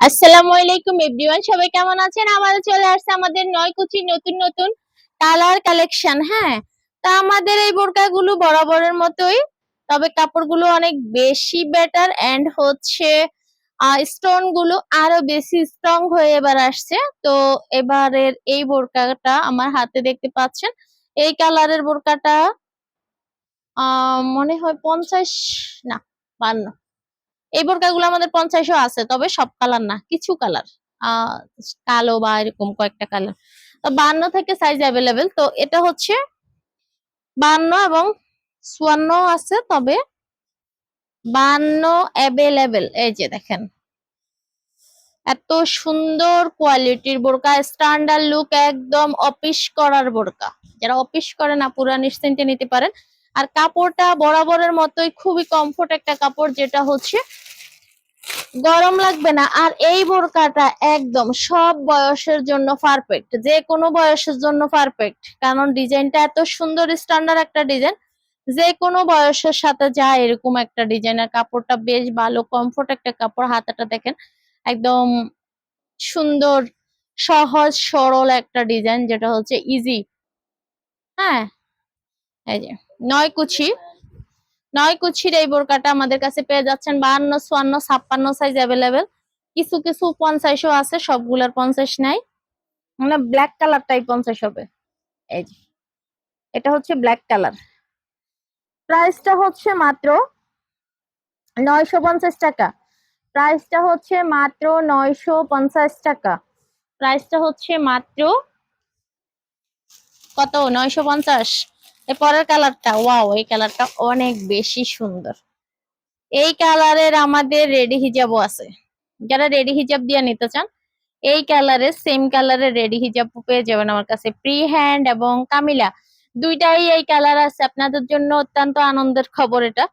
আসসালামু আলাইকুম এভরিওয়ান, সবাই কেমন আছেন? আমাদের চলে আসছে আমাদের নয় কুচির নতুন নতুন কালার কালেকশন হ্যাঁ? তা আমাদের এই বোরকাগুলো বরাবরের মতোই, তবে কাপড়গুলো অনেক বেশি বেটার এন্ড হচ্ছে স্টোনগুলো আরও বেশি স্ট্রং হয়ে এবার আসছে। তো এবারের এই বোরকাটা আমার হাতে দেখতে পাচ্ছেন। এই কালারের বোরকাটা মনে হয় পঞ্চাশ, না, বান্ন। এই বোরকাগুলো আমাদের পঞ্চাশও আছে, তবে সব কালার না, কিছু কালার আহ কালো বা এরকম কয়েকটা কালার তো বান্ন থেকে সাইজ অ্যাভেলেবেল তো এটা হচ্ছে বান্ন এবং চুয়ান্ন আছে, তবে বান্ন অ্যাভেলেবেল এই যে দেখেন। এত সুন্দর কোয়ালিটির বোরকা স্ট্যান্ডার্ড লুক একদম অফিস করার বোরকা। যারা অফিস করে না, পুরা নিশ্চিন্তে নিতে পারেন। আর কাপড়টা বরাবরের মতোই খুবই কমফোর্ট একটা কাপড়, যেটা হচ্ছে গরম লাগবে না। আর এই বোরকাটা একদম সব বয়সের জন্য পারফেক্ট যে কোনো বয়সের জন্য পারফেক্ট কারণ ডিজাইনটা এত সুন্দর স্ট্যান্ডার্ড একটা ডিজাইন। যে কোনো বয়সের সাথে যায় এরকম একটা ডিজাইনের কাপড়টা বেশ ভালো কমফোর্ট একটা কাপড়। হাতাটা দেখেন, একদম সুন্দর, সহজ, সরল একটা ডিজাইন। যেটা হচ্ছে ইজি হ্যাঁ এই যে, নয় কুচি। নয় কুচির এই বোরকাটা আমাদের কাছে পেয়ে যাচ্ছেন বাহান্ন, চুয়ান্ন, ছাপ্পান্ন সাইজ অ্যাভেলেবেল কিছু কিছু পঞ্চাশও আছে, সবগুলার পঞ্চাশ নাই। মানে ব্ল্যাক কালার কালারটাই পঞ্চাশ হবে। এই যে, এটা হচ্ছে ব্ল্যাক কালার প্রাইসটা হচ্ছে মাত্র নয়শো পঞ্চাশ টাকা। প্রাইসটা হচ্ছে মাত্র নয়শো পঞ্চাশ টাকা। প্রাইসটা হচ্ছে মাত্র কত? নয়শো পঞ্চাশ? এর পরের কালারটা, ওয়াও, এই কালারটা অনেক বেশি সুন্দর। এই কালারের আমাদের রেডি হিজাবও আছে। যারা রেডি হিজাব দিয়ে নিতে চান, এই কালারের সেম কালারের রেডি হিজাব পেয়ে যাবেন আমার কাছে প্রি হ্যান্ড এবং কামিলা। দুইটাই এই কালার আছে, আপনাদের জন্য অত্যন্ত আনন্দের খবর এটা।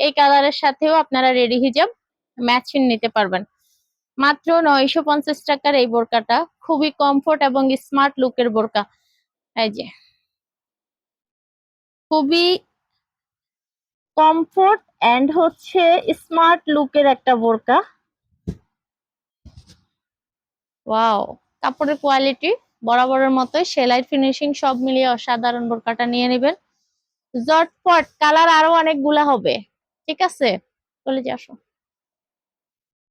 এই কালারের সাথেও আপনারা রেডি হিজাব ম্যাচিং নিতে পারবেন। মাত্র নয়শো পঞ্চাশ টাকার এই বোরকাটা, খুবই কমফোর্ট এবং স্মার্ট লুকের বোরকা। এই যে খুবই কমফোর্ট এন্ড হচ্ছে স্মার্ট লুকের একটা বোরকা। ওয়াও কাপড়ের কোয়ালিটি বরাবরের মতোই, সেলাই ফিনিশিং সব মিলিয়ে অসাধারণ বোরকাটা নিয়ে নেবেন। জটপট কালার আরও অনেকগুলা হবে, ঠিক আছে? চলে যে আসো।